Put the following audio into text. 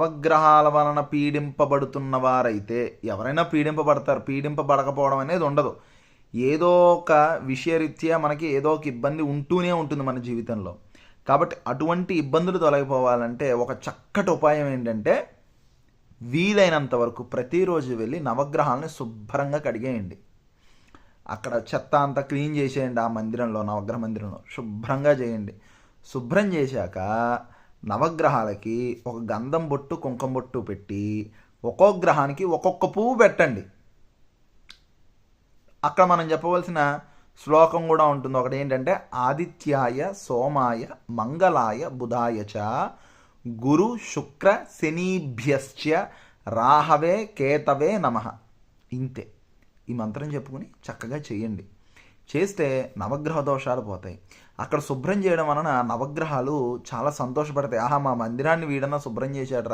నవగ్రహాల వలన పీడింపబడుతున్న వారైతే ఎవరైనా పీడింపబడతారు. పీడింపబడకపోవడం అనేది ఉండదు. ఏదో ఒక విషయరీత్యా మనకి ఏదో ఒక ఇబ్బంది ఉంటూనే ఉంటుంది మన జీవితంలో. కాబట్టి అటువంటి ఇబ్బందులు తొలగిపోవాలంటే ఒక చక్కటి ఉపాయం ఏంటంటే వీలైనంత వరకు ప్రతిరోజు వెళ్ళి నవగ్రహాలని శుభ్రంగా కడిగేయండి. అక్కడ చెత్త అంతా క్లీన్ చేసేయండి ఆ మందిరంలో నవగ్రహ మందిరంలో. శుభ్రంగా చేయండి. శుభ్రం చేశాక నవగ్రహాలకి ఒక గంధం బొట్టు కుంకుమ బొట్టు పెట్టి ఒక్కొక్క గ్రహానికి ఒక్కొక్క పువ్వు పెట్టండి. అక్కడ మనం చెప్పవలసిన శ్లోకం కూడా ఉంటుంది. ఒకటి ఏంటంటే ఆదిత్యాయ సోమాయ మంగళాయ బుధాయ చ గురు శుక్ర శనీభ్యశ్చ రాహవే కేతవే నమ. ఇంతే. ఈ మంత్రం చెప్పుకుని చక్కగా చేయండి. చేస్తే నవగ్రహ దోషాలు పోతాయి. అక్కడ శుభ్రం చేయడం వలన నవగ్రహాలు చాలా సంతోషపడతాయి. ఆహా మా మందిరాన్ని వీడన్నా శుభ్రం చేశాడు